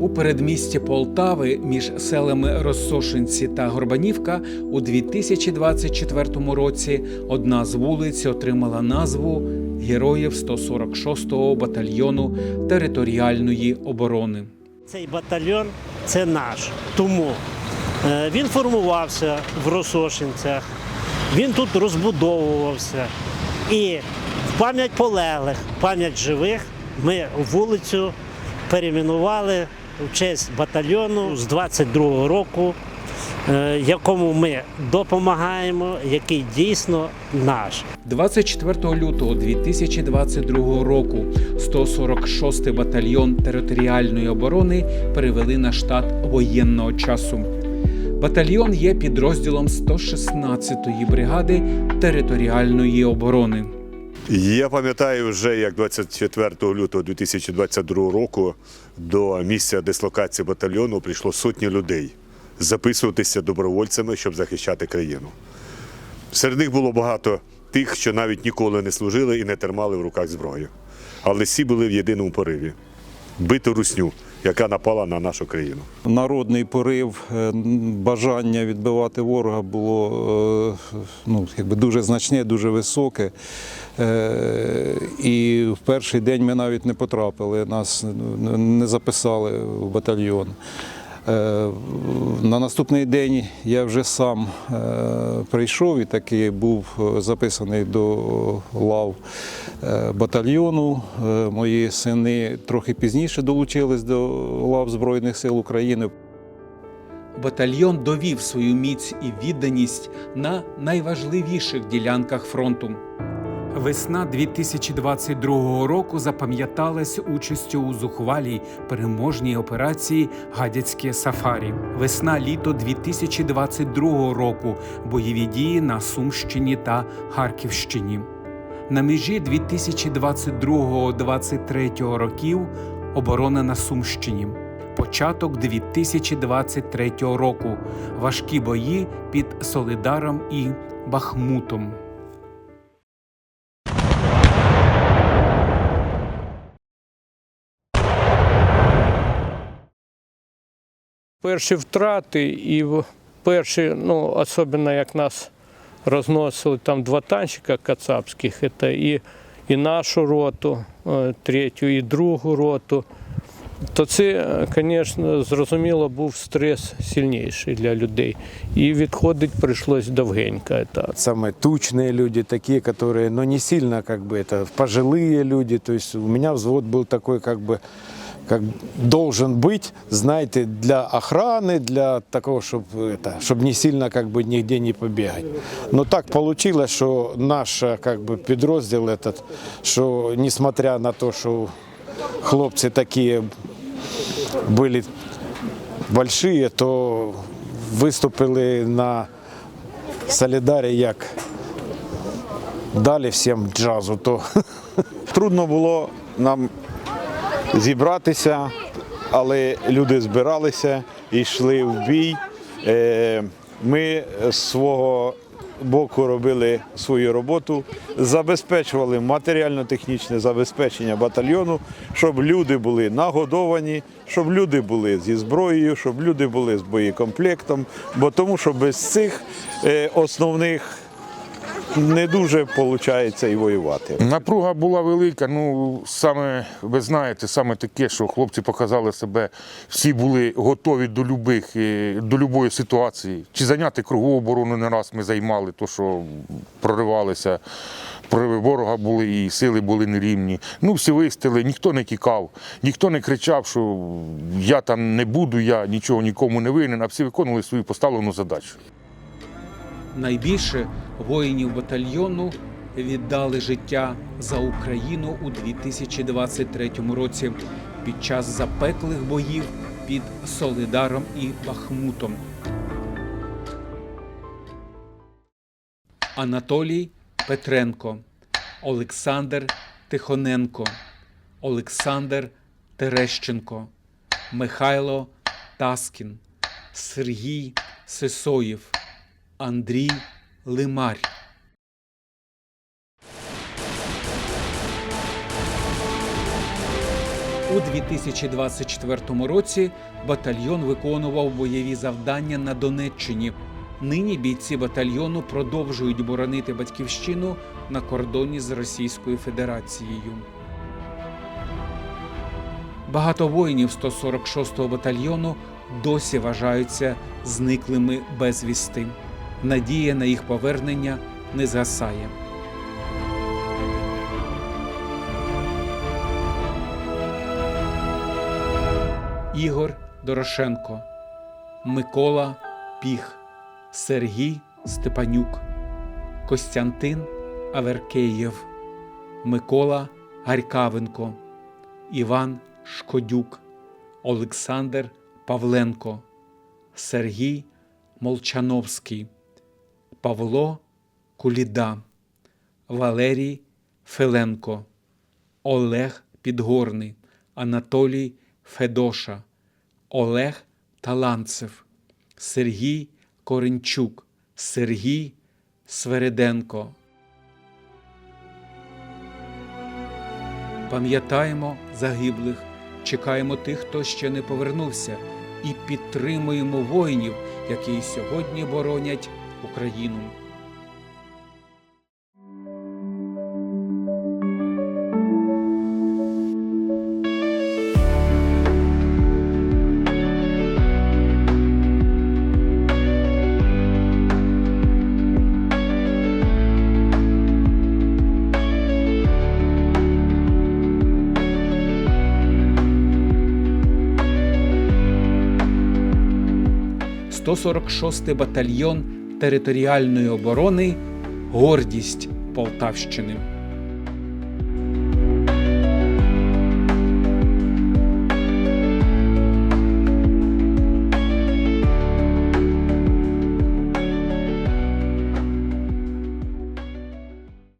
У передмісті Полтави між селами Розсошинці та Горбанівка у 2024 році одна з вулиць отримала назву Героїв 146-го батальйону територіальної оборони. Цей батальйон це наш. Тому е, він формувався в Росошинцях, він тут розбудовувався. І в пам'ять полеглих, пам'ять живих ми вулицю перейменували в честь батальйону з 22-го року, е, якому ми допомагаємо, який дійсно наш. 24 лютого 2022 року 146-й батальйон територіальної оборони перевели на штат воєнного часу. Батальйон є підрозділом 116-ї бригади територіальної оборони. Я пам'ятаю вже, як 24 лютого 2022 року до місця дислокації батальйону прийшло сотні людей записуватися добровольцями, щоб захищати країну. Серед них було багато тих, що навіть ніколи не служили і не тримали в руках зброю. Але всі були в єдиному пориві бити русню, яка напала на нашу країну. Народний порив, е, бажання відбивати ворога було е, ну, якби дуже значне, дуже високе. Е, І в перший день ми навіть не потрапили, нас не записали в батальйон. Е, На наступний день я вже сам е, прийшов і таки був е, записаний до лав батальйону. Мої сини трохи пізніше долучились до лав Збройних сил України. Батальйон довів свою міць і відданість на найважливіших ділянках фронту. Весна 2022 року запам'яталась участю у зухвалій переможній операції Гадяцьке Сафарі. Весна-літо 2022 року бойові дії на Сумщині та Харківщині. На межі 2022-2023 років оборона на Сумщині. Початок 2023 року. Важкі бої під Солидаром і Бахмутом. Перші втрати і в- перші, ну, особливо як нас розносили там два танчика кацапських, це і, і нашу роту, е, третю, і другу роту. То це, е, звісно, зрозуміло, був стрес сильніший для людей. І відходить прийшлось довгенько. Так. самые тучные люди, такие, которые, но не сильно, как бы, это пожилые люди. То есть у меня взвод был такой, как бы, как должен быть, знаете, для охраны, для такого, чтобы это, чтобы не сильно, как бы, нигде не побегать. Но так получилось, что наш, как бы, підрозділ этот, что несмотря на то, что хлопцы такие были большие, то виступили на Солідарі як далі всім джазу, то Трудно було нам зібратися, але люди збиралися і йшли в бій. Е, Ми з свого боку робили свою роботу, забезпечували матеріально-технічне забезпечення батальйону, щоб люди були нагодовані, щоб люди були зі зброєю, щоб люди були з боєкомплектом, бо тому що без цих е, основних не дуже виходить і воювати. Напруга була велика. Ну саме ви знаєте, саме таке, що хлопці показали себе, всі були готові до любих, е, до любої ситуації. Чи зайняти кругову оборону не раз ми займали, то що проривалися. Прориви ворога були і сили були нерівні. Ну, всі вистили, ніхто не тікав, ніхто не кричав, що я там не буду, я нічого нікому не винен, а всі виконували свою поставлену задачу. Найбільше воїнів батальйону віддали життя за Україну у 2023 році під час запеклих боїв під Солидаром і Бахмутом. Анатолій Петренко, Олександр Тихоненко, Олександр Терещенко, Михайло Таскін, Сергій Сисоєв. Андрій Лимарь. У 2024 році батальйон виконував бойові завдання на Донеччині. Нині бійці батальйону продовжують боронити батьківщину на кордоні з Російською Федерацією. Багато воїнів 146-го батальйону досі вважаються зниклими безвісти. Надія на їх повернення не згасає. Ігор Дорошенко, Микола Піх, Сергій Степанюк, Костянтин Аверкеєв, Микола Гарькавенко, Іван Шкодюк, Олександр Павленко, Сергій Молчановський, Павло Куліда, Валерій Филенко, Олег Підгорний, Анатолій Федоша, Олег Таланцев, Сергій Коренчук, Сергій Свереденко. Пам'ятаємо загиблих, чекаємо тих, хто ще не повернувся, і підтримуємо воїнів, які сьогодні боронять Україну. – 146-й батальйон територіальної оборони Гордість Полтавщини.